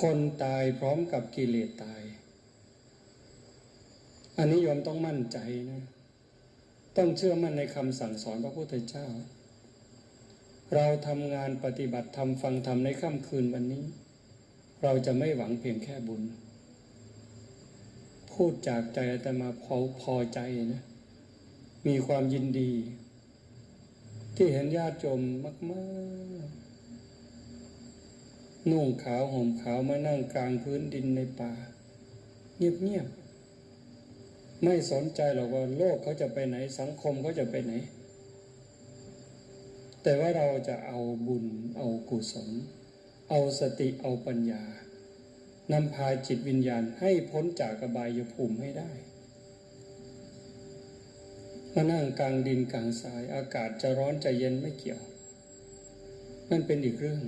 คนตายพร้อมกับกิเลสตาย อันนี้โยมต้องมั่นใจนะ ต้องเชื่อมั่นในคำสั่งสอนพระพุทธเจ้า เราทำงานปฏิบัติธรรมฟังธรรมในค่ำคืนวันนี้ เราจะไม่หวังเพียงแค่บุญ พูดจากใจแต่มาพอพอใจนะ มีความยินดี ที่เห็นญาติโยมมาก ๆ นุ่งขาวห่มขาวมานั่งกลางพื้นดินในป่า เงียบๆไม่สนใจหรอกว่าโลกเขาจะไปไหน สังคมเขาจะไปไหน แต่ว่าเราจะเอาบุญ เอากุศล เอาสติเอาปัญญานำพาจิตวิญญาณให้พ้นจากกบายภูมิให้ได้มานั่งกลางดินกลางทราย อากาศจะร้อนจะเย็นไม่เกี่ยว นั่นเป็นอีกเรื่อง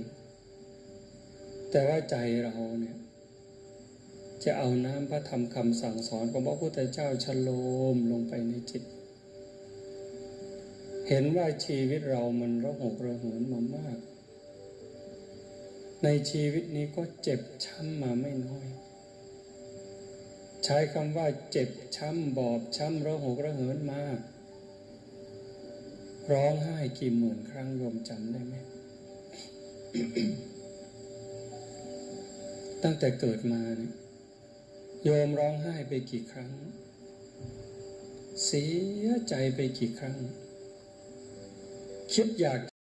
แต่ว่าใจเราเนี่ยจะเอาน้ำพระธรรมคำสั่งสอนของพระพุทธเจ้าชโลมลงไปในจิต เห็นว่าชีวิตเรามันระหกระเหินมามาก ในชีวิตนี้ก็เจ็บช้ำมาไม่น้อย ใช้คำว่าเจ็บช้ำบอบช้ำระหกระเหินมากร้องไห้กี่หมื่นครั้งโยมจำได้ไหม ตั้งแต่เกิดมาเนี่ยโยมร้องไห้ไปกี่ครั้ง เสียใจไปกี่ครั้ง คิดอยาก